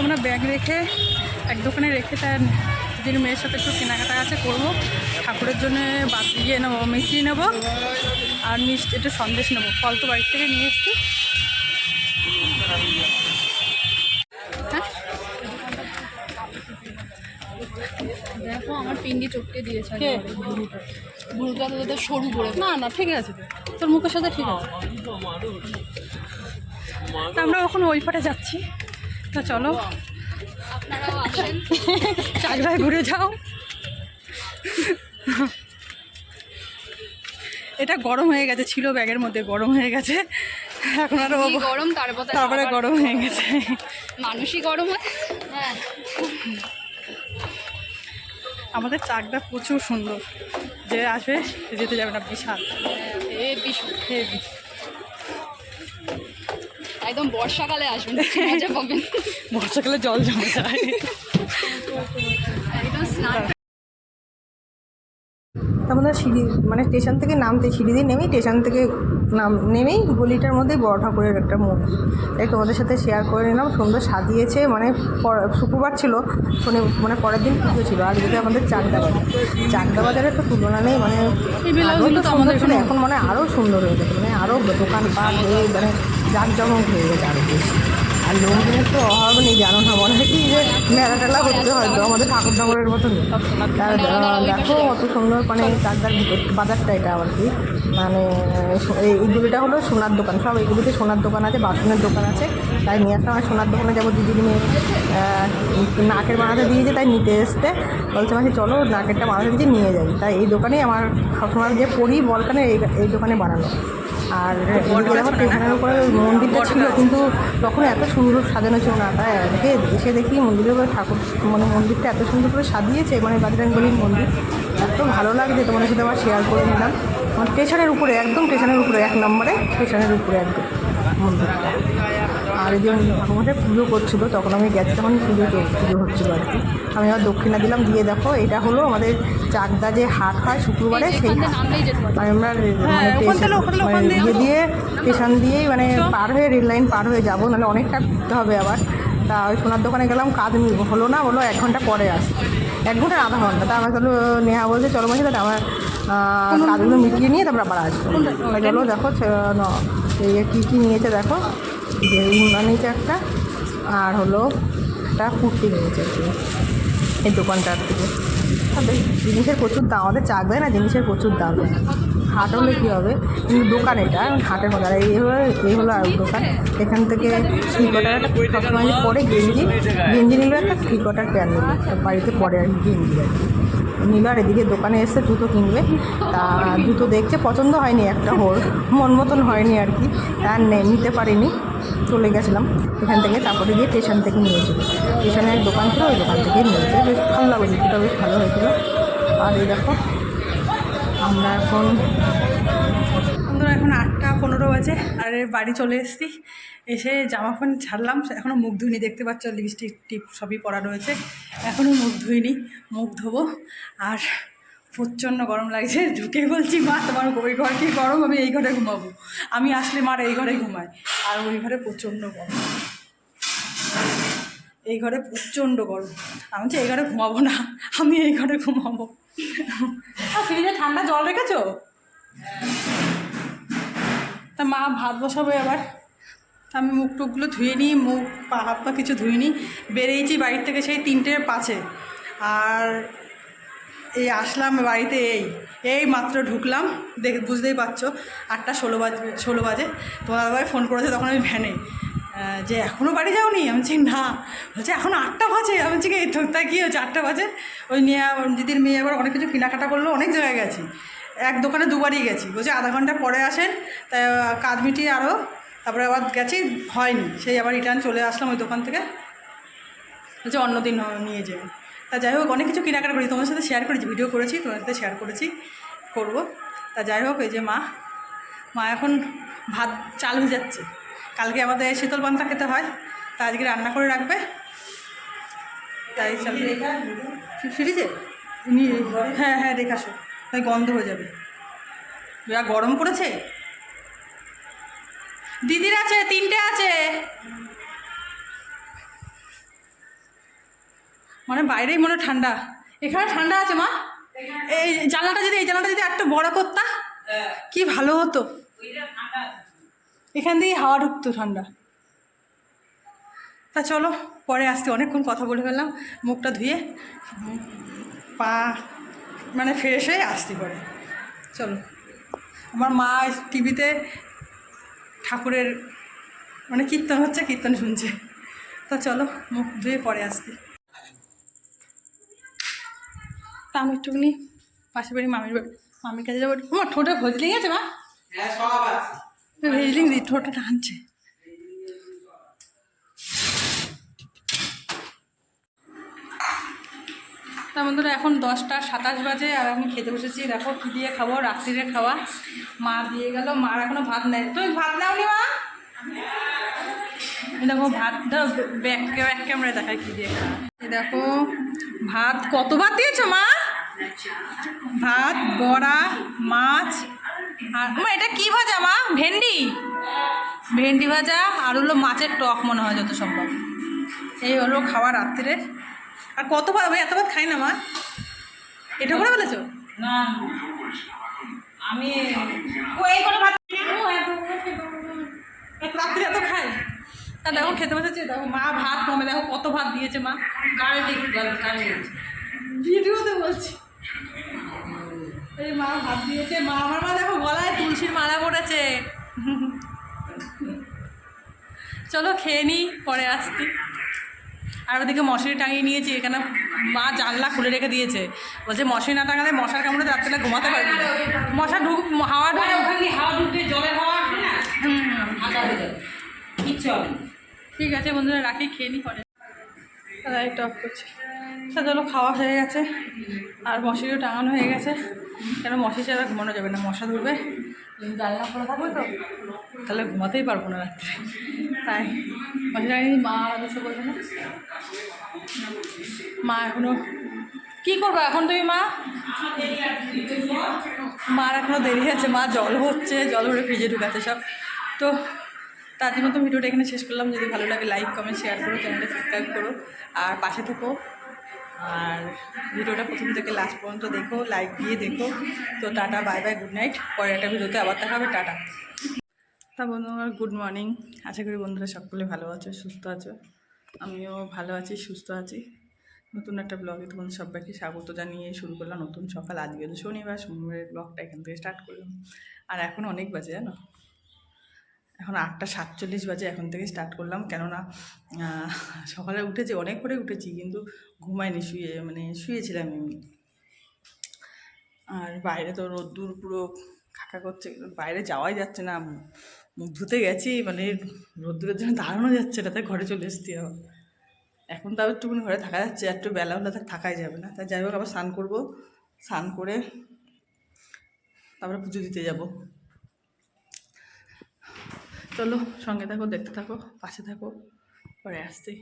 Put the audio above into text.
আমরা ব্যাগ রেখে এক দোকানে রেখে তার দিদির মেয়ের সাথে একটু কেনাকাটা আছে করব। ঠাকুরের জন্য বাদ ইয়ে নেব মিষ্টি নেব আর মিষ্টি একটু সন্দেশ নেব। ফল তো বাড়ির থেকে নিয়ে এসেছি। হ্যাঁ দেখো আমার পিন্ডি চটকে দিয়েছে। কে? ভুলটা তো সরু করে না না ঠিক আছে। তোর মুখের সাথে ঠিক আছে। আমরা এখন ওই পাটে যাচ্ছি। তো চলো। চাকরায় ঘুরে যাও। এটা গরম হয়ে গেছে ছিল ব্যাগের মধ্যে গরম হয়ে গেছে। এখন আরও গরম তারপর তারপরে গরম হয়ে গেছে। মানুষই গরম হয়। হ্যাঁ। আমাদের চাকদা প্রচুর সুন্দর। যে আসবে যেতে যাবে না বিশাল। এ বিশু হেভি একদম বর্ষাকালে আসবেন মজা পাবেন। বর্ষাকালে জল জমে যায় একদম স্নান আমরা সিঁড়ি মানে স্টেশন থেকে নামতে সিঁড়ি দিয়ে নেমেই স্টেশন থেকে নাম নেমেই গলিটার মধ্যেই বড় ঠাকুরের একটা মন্দির তাই তোমাদের সাথে শেয়ার করে নিলাম সুন্দর সাজিয়েছে মানে পর- শুক্রবার ছিল শনি মানে পরের দিন পুজো ছিল আর এদিকে আমাদের চাকদা বাজার। চাকদা বাজারের তো তুলনা নেই মানে আগেও তো তো সুন্দর ছিল এখন মানে আরও সুন্দর হয়ে গেছে মানে আরও দোকানপাট হয়ে মানে জাঁকজমক হয়ে গেছে আরও বেশি। আর লোকজনের তো অভাব নেই, জানো না মনে হয় কি যে মেলা টেলা হচ্ছে হয়তো, আমাদের ঠাকুর ঠাকুরের মতন দেখো অত সুন্দর মানে চারদার বাজারটা এটা আর কি? মানে এইগুলিটা হলো সোনার দোকান, সব এইগুলিতে সোনার দোকান আছে, বাসনের দোকান আছে। তাই নিয়ে আসলাম আর সোনার দোকানে যাব, দিদির মেয়ে নাকের বানাতে দিয়েছে, তাই নিতে এসতে বলছে মাসি, চলো নাকেরটা বানাতে দিয়েছে, নিয়ে যাই। তাই এই দোকানেই আমার সবসময় যে পরি বলকানে এই দোকানে বানানো। আর মন্দিরটা ছিল কিন্তু তখন এত সুন্দর সাজানো ছিল না তাই আজকে এসে দেখি মন্দিরের উপরে ঠাকুর মানে মন্দিরটা এত সুন্দর করে সাজিয়েছে মানে বাজরাঙ্গলির মন্দির। এত ভালো লাগছে তোমাদের সাথে আবার শেয়ার করে নিলাম। মানে স্টেশনের উপরে একদম স্টেশনের উপরে এক নম্বরে স্টেশনের উপরে একদম মন্দিরটা। আর এই যে ঠাকুমাটা পুজো করছিল তখন আমি গেছি তখন পুজো পুজো হচ্ছিল আর কি। আমি আবার দক্ষিণা দিলাম দিয়ে দেখো এটা হলো আমাদের চাকদা যে হাট হয় শুক্রবারে সেই আমরা হ্যাঁ, মানে ইয়ে দিয়ে স্টেশন দিয়েই মানে পার হয়ে রেল লাইন পার হয়ে যাব নাহলে অনেকটা ঘুরতে হবে আবার। তা ওই সোনার দোকানে গেলাম কাজ হলো না বলো এক ঘণ্টা পরে আসতে এক ঘণ্টা আধা ঘণ্টা। তা আমার চলো নেহা বলছে চলো মাসি তাহলে আমার কাজগুলো মিটিয়ে নিয়ে তারপর আবার আসব। চলো দেখো কী কী নিয়েছে দেখো। নিয়েছে একটা আর হলো একটা কুর্তি নিয়েছে আর কি এই দোকানটার থেকে। তবে জিনিসের প্রচুর দাম আমাদের চাক দেয় না জিনিসের প্রচুর দাম। হাট হলে কী হবে? কিন্তু দোকান এটা হাটের মধ্যে আর এই হলো এই হলো আর দোকান। এখান থেকে একটা সবসময় পরে গেঞ্জি গেঞ্জি নিল একটা থ্রি কোয়ার্টার প্যান্ট নিল বাড়িতে পরে আর গেঞ্জি আর কি। নিল আর এদিকে দোকানে এসে জুতো কিনবে। তা জুতো দেখছে পছন্দ হয়নি একটা হোর মন মতন হয়নি আর কি। নে নিতে পারিনি। চলে গেছিলাম এখান থেকে, তারপরে গিয়ে স্টেশন থেকে নিয়েছিল স্টেশনে এক দোকান ছিল, ওই দোকান থেকে নিয়েছে বেশ ভালো লাগল জুতোটা বেশ ভালো হয়েছিল। আর এই দেখো, আমরা এখন বন্ধুরা, এখন আটটা পনেরো বাজে, আর বাড়ি চলে এসেছি। এসে জামা প্যান্ট ছাড়লাম এখনও মুখ ধুইনি, দেখতে পাচ্ছ, লিপস্টিক টিপ সবই পরা রয়েছে। এখনও মুখ ধুইনি, মুখ ধোবো। আর প্রচণ্ড গরম লাগছে, ঢুকে বলছি, মা, তোমার ওই ঘর কি গরম? আমি এই ঘরে ঘুমাবো। আমি আসলে মার এই ঘরে ঘুমাই আর ওই ঘরে প্রচণ্ড গরম। এই ঘরে প্রচণ্ড গরম। আমি বলছি, এই ঘরে ঘুমাবো না, আমি এই ঘরে ঘুমাবো। ফ্রিজে ঠান্ডা জল রেখেছো? তা মা, ভাত বসাবে এবার। তা আমি মুখ টুকগুলো ধুয়ে নিই, মুখ, পা হাত পা কিছু ধুয়ে নিই। বেরিয়েছি বাড়ির থেকে সেই তিনটে পাঁচে। আর এই আসলাম বাড়িতে, এই এই মাত্র ঢুকলাম, দেখ বুঝতেই পারছ, আটটা ষোলো বাজে ষোলো বাজে। তোমার বাবাই ফোন করেছে তখন আমি ভ্যানে যে এখনও বাড়ি যাওনি? আমি বলছি, না। বলছে, এখন আটটা বাজে। আমি বলছি কি তো কী হচ্ছে আটটা বাজে? ওই নিয়ে দিদির মেয়ে আবার অনেক কিছু কেনাকাটা করল, অনেক জায়গায় গেছি। এক দোকানে দুবারই গেছি। বলছে, আধা ঘণ্টা পরে আসেন তাই কাজ মিটিয়ে আরও তারপরে আবার গেছি, হয়নি। সেই আবার রিটার্ন চলে আসলাম ওই দোকান থেকে। বলছে অন্য দিন নিয়ে যাবে। তা যাই হোক, অনেক কিছু কেনাকাটা করেছি। তোমার সাথে শেয়ার করেছি ভিডিও করেছি তোমার সাথে শেয়ার করেছি, করব। তা যাই হোক, এই যে মা মা এখন ভাত, চাল হয়ে যাচ্ছে কালকে আমাদের শীতল পান্তা খেতে হয়, তা আজকে রান্না করে রাখবে। তাই ফ্রিজে? নিয়ে হ্যাঁ হ্যাঁ রেখাসো তাই গন্ধ হয়ে যাবে। যা গরম পড়েছে? দিদির আছে, তিনটে আছে। মানে বাইরেই মনে ঠান্ডা। এখানে ঠান্ডা আছে মা? এই জানলাটা যদি এই জানলাটা যদি একটু বড় করতা, কি ভালো হতো। এখান দিয়ে হাওয়া ঢুকতো ঠান্ডা। তা চলো, পরে আসতে অনেকক্ষণ কথা বলে ফেললাম, মুখটা ধুয়ে পা মানে ফ্রেশ হয়ে আসতে পরে। চলো। আমার মা টিভিতে ঠাকুরের মানে কীর্তন হচ্ছে, কীর্তন শুনছে। তা চলো, মুখ ধুয়ে পরে আসতে তা আমি একটুখানি পাশে বাড়ি মামির বাড়ি মামির কাছে যাব আমার ঠোঁটে ভজলিং আছে মা? ভেজলিং দি ঠোঁটে টানছে। তা বন্ধুরা এখন দশটা সাতাশ বাজে আর আমি খেতে বসেছি। দেখো কী দিয়ে খাব রাত্রিরে খাওয়া। মা দিয়ে গেল মার এখনও ভাত নেয় তুমি ভাত নাও নাওনি মা? দেখো ভাত ব্যাক ব্যাক ক্যামেরায় দেখায় কী দিয়ে খাওয়া। দেখো ভাত কত ভাত দিয়েছ মা? ভাত বড়া মাছ আর মা এটা কি ভাজা মা? ভেন্ডি? ভেন্ডি ভাজা আর হলো মাছের টক মনে হয় যত সম্ভব। এই হলো খাওয়া রাত্রিরে আর কত ভাত এত ভাত খাই না মা? এটা করে বলেছ না আমি রাত্রে এত খাই। তা দেখো খেতে বসেছি দেখো মা ভাত কমে দেখো কত ভাত দিয়েছে মা। কারে দেখি ভিডিওতে বলছি। এই মা ভাত দিয়েছে। মা আমার মা দেখো গলায় তুলসীর মালা পড়েছে। চলো খেয়ে নিই পরে আসতি আর ওদিকে মশারি টাঙিয়ে নিয়েছি এখানে মা জানলা খুলে রেখে দিয়েছে। বলছে মশারি না টাঙালে মশার কামড়ে রাত্রে ঘুমাতে পারবি না। মশা ঢুক হাওয়া ঢুকে ওখানে হাওয়া ঢুকবে জলের হাওয়া না? হুম, কিচ্ছু হবে ঠিক আছে বন্ধুরা রাখি খেয়ে নি পরে। লাইট অফ করছি। তা চলো খাওয়া হয়ে গেছে। আর মশারিও টাঙানো হয়ে গেছে। কেন মশা ছাড়া ঘুমানো যাবে না? মশা ধরবে। জানলা খোলা থাকবে তো? তাহলে ঘুমাতেই পারব না রাত্রে। তাই। মশারি টাঙিয়ে মা দুশো বলবে না। মা এখনও কী করব এখন তুমি মা? মার এখনও দেরি আছে। মা জল হচ্ছে জল ভরে ফ্রিজে ঢুকাচ্ছে সব। তো তার জন্য তো ভিডিওটা এখানে শেষ করলাম। যদি ভালো লাগে লাইক কমেন্ট শেয়ার করো চ্যানেলটা সাবস্ক্রাইব করো। আর পাশে থেকো। আর ভিডিওটা প্রথম থেকে লাস্ট পর্যন্ত দেখো লাইক দিয়ে দেখো। তো tata bye bye good night পরের একটা ভিডিওতে আবার দেখা হবে, টাটা। তা বন্ধু আমার গুড মর্নিং আশা করি বন্ধুরা সকলে ভালো আছো, সুস্থ আছো। আমিও ভালো আছি, সুস্থ আছি। নতুন একটা ব্লগে তোমাদের সবাইকে স্বাগত জানিয়ে শুরু করলাম নতুন সকাল। আজকে তো শনিবার, শনিবারের ব্লগটা এখান থেকে স্টার্ট করলাম। আর এখন অনেক বাজে, জানো? এখন আটটা সাতচল্লিশ বাজে এখন থেকে স্টার্ট করলাম। কেননা সকালে উঠেছি, অনেক করে উঠেছি, কিন্তু ঘুমাইনি, শুয়ে মানে শুয়েছিলাম এমনি। আর বাইরে তো রোদ্দুর পুরো খাকা করছে, বাইরে যাওয়াই যাচ্ছে না, মুখ ধুতে গেছি মানে রোদ্দুরের জন্য দাঁড়ানো যাচ্ছে না, তাই ঘরে চলে এসছি আবার। এখন তাও একটুখানি ঘরে থাকা যাচ্ছে, একটু বেলা হলে তার থাকাই যাবে না। তাই যাই হোক, আবার স্নান করব, স্নান করে তারপরে পুজো দিতে যাব। চলো সঙ্গে থাকো দেখতে থাকো পাশে থাকো পরে আসছি।